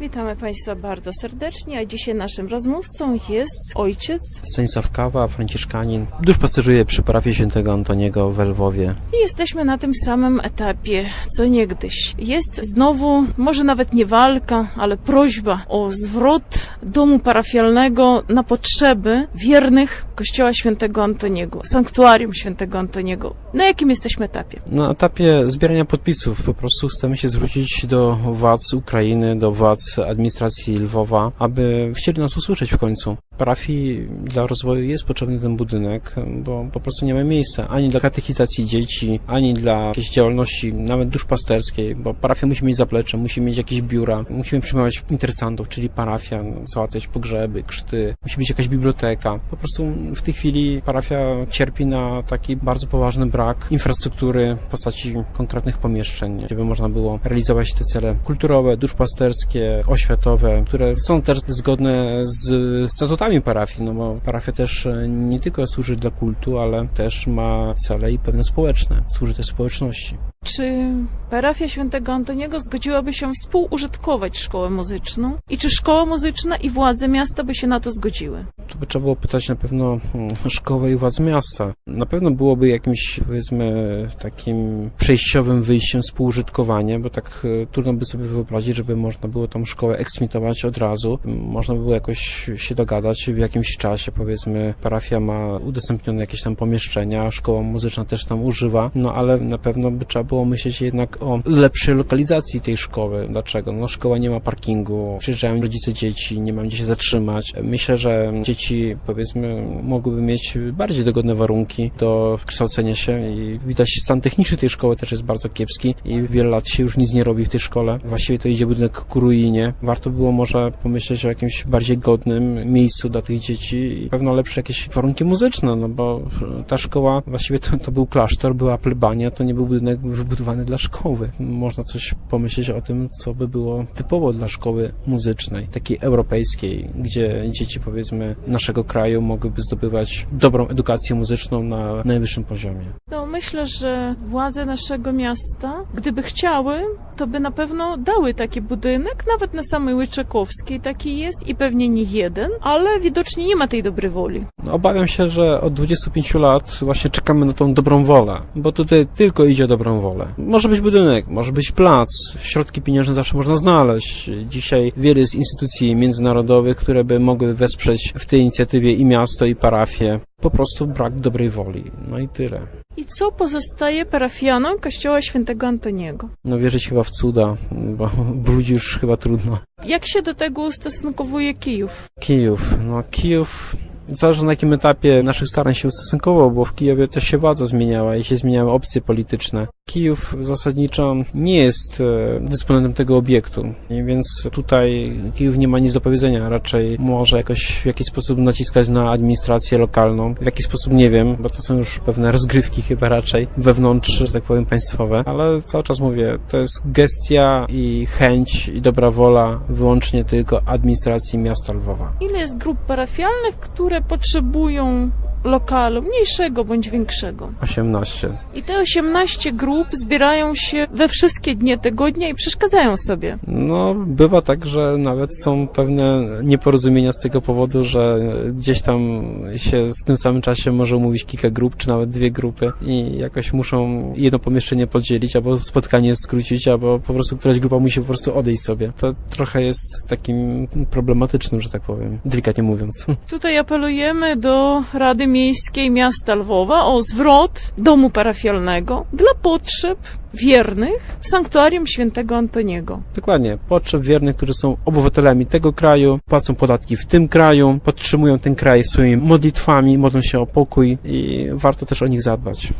Witamy Państwa bardzo serdecznie, a dzisiaj naszym rozmówcą jest ojciec Stanisław Kawa, franciszkanin, duszpasterzuje przy parafii świętego Antoniego w Lwowie. i jesteśmy na tym samym etapie co niegdyś. Jest znowu, może nawet nie walka, ale prośba o zwrot domu parafialnego na potrzeby wiernych Kościoła Świętego Antoniego, sanktuarium Świętego Antoniego. Na jakim jesteśmy etapie? Na etapie zbierania podpisów po prostu chcemy się zwrócić do władz Ukrainy, do władz administracji Lwowa, aby chcieli nas usłyszeć w końcu. Parafii dla rozwoju jest potrzebny ten budynek, bo po prostu nie ma miejsca ani dla katechizacji dzieci, ani dla jakiejś działalności nawet duszpasterskiej, bo parafia musi mieć zaplecze, musi mieć jakieś biura, musimy przyjmować interesantów, czyli parafia, no, załatwiać pogrzeby, krzty, musi być jakaś biblioteka. Po prostu w tej chwili parafia cierpi na taki bardzo poważny brak infrastruktury w postaci konkretnych pomieszczeń, gdzie by można było realizować te cele kulturowe, duszpasterskie, oświatowe, które są też zgodne z statutami parafii, no bo parafia też e, nie tylko służy dla kultu, ale też ma cele i pewne społeczne, służy też społeczności. Czy parafia Świętego Antoniego zgodziłaby się współużytkować szkołę muzyczną? I czy szkoła muzyczna i władze miasta by się na to zgodziły? Tu by trzeba było pytać na pewno hmm, szkołę i władz miasta. Na pewno byłoby jakimś, powiedzmy, takim przejściowym wyjściem współużytkowanie, bo tak e, trudno by sobie wyobrazić, żeby można było tą szkołę eksmitować od razu. Można by było jakoś się dogadać w jakimś czasie, powiedzmy, parafia ma udostępnione jakieś tam pomieszczenia, szkoła muzyczna też tam używa, no ale na pewno by trzeba było myśleć jednak o lepszej lokalizacji tej szkoły. Dlaczego? No szkoła nie ma parkingu, przyjeżdżają rodzice dzieci, nie ma gdzie się zatrzymać. Myślę, że dzieci, powiedzmy, mogłyby mieć bardziej dogodne warunki do kształcenia się i widać stan techniczny tej szkoły też jest bardzo kiepski i wiele lat się już nic nie robi w tej szkole. Właściwie to idzie budynek ku ruinie. Warto było może pomyśleć o jakimś bardziej godnym miejscu dla tych dzieci i pewno lepsze jakieś warunki muzyczne, no bo ta szkoła, właściwie to, to był klasztor, była plebania, to nie był budynek wybudowany dla szkoły. Można coś pomyśleć o tym, co by było typowo dla szkoły muzycznej, takiej europejskiej, gdzie dzieci, powiedzmy, naszego kraju mogłyby zdobywać dobrą edukację muzyczną na najwyższym poziomie. No, myślę, że władze naszego miasta, gdyby chciały, to by na pewno dały taki budynek, nawet na samej Łyczakowskiej taki jest i pewnie nie jeden, ale widocznie nie ma tej dobrej woli. No, Obawiam się, że od 25 lat właśnie czekamy na tą dobrą wolę, bo tutaj tylko idzie o dobrą wolę. Może być budynek, może być plac, środki pieniężne zawsze można znaleźć. Dzisiaj wiele jest instytucji międzynarodowych, które by mogły wesprzeć w tej inicjatywie i miasto, i parafię. Po prostu brak dobrej woli. No i tyle. Co pozostaje parafianom Kościoła Świętego Antoniego? No wierzyć chyba w cuda, bo, ludzi już chyba trudno. Jak się do tego ustosunkowuje Kijów? Kijów. No Kijów zależy na jakim etapie naszych starań się ustosunkował, bo w Kijowie też się władza zmieniała i się zmieniały opcje polityczne. Kijów zasadniczo nie jest e, dysponentem tego obiektu, więc tutaj Kijów nie ma nic do powiedzenia, raczej może jakoś w jakiś sposób naciskać na administrację lokalną. W jaki sposób nie wiem, bo to są już pewne rozgrywki chyba raczej wewnątrz, że tak powiem, państwowe, ale cały czas mówię, to jest gestia i chęć i dobra wola wyłącznie tylko administracji miasta Lwowa. Ile jest grup parafialnych, które potrzebują lokalu, mniejszego bądź większego? 18. I te 18 grup zbierają się we wszystkie dnie tygodnia i przeszkadzają sobie. No, bywa tak, że nawet są pewne nieporozumienia z tego powodu, że gdzieś tam się z tym samym czasie może umówić kilka grup, czy nawet dwie grupy i jakoś muszą jedno pomieszczenie podzielić, albo spotkanie skrócić, albo po prostu któraś grupa musi po prostu odejść sobie. To trochę jest takim problematycznym, że tak powiem, delikatnie mówiąc. Tutaj apelujemy do Rady Miejskiej Miasta Lwowa o zwrot domu parafialnego dla potrzeb wiernych w sanktuarium świętego Antoniego. Dokładnie. Potrzeb wiernych, którzy są obywatelami tego kraju, płacą podatki w tym kraju, podtrzymują ten kraj swoimi modlitwami, modlą się o pokój i warto też o nich zadbać.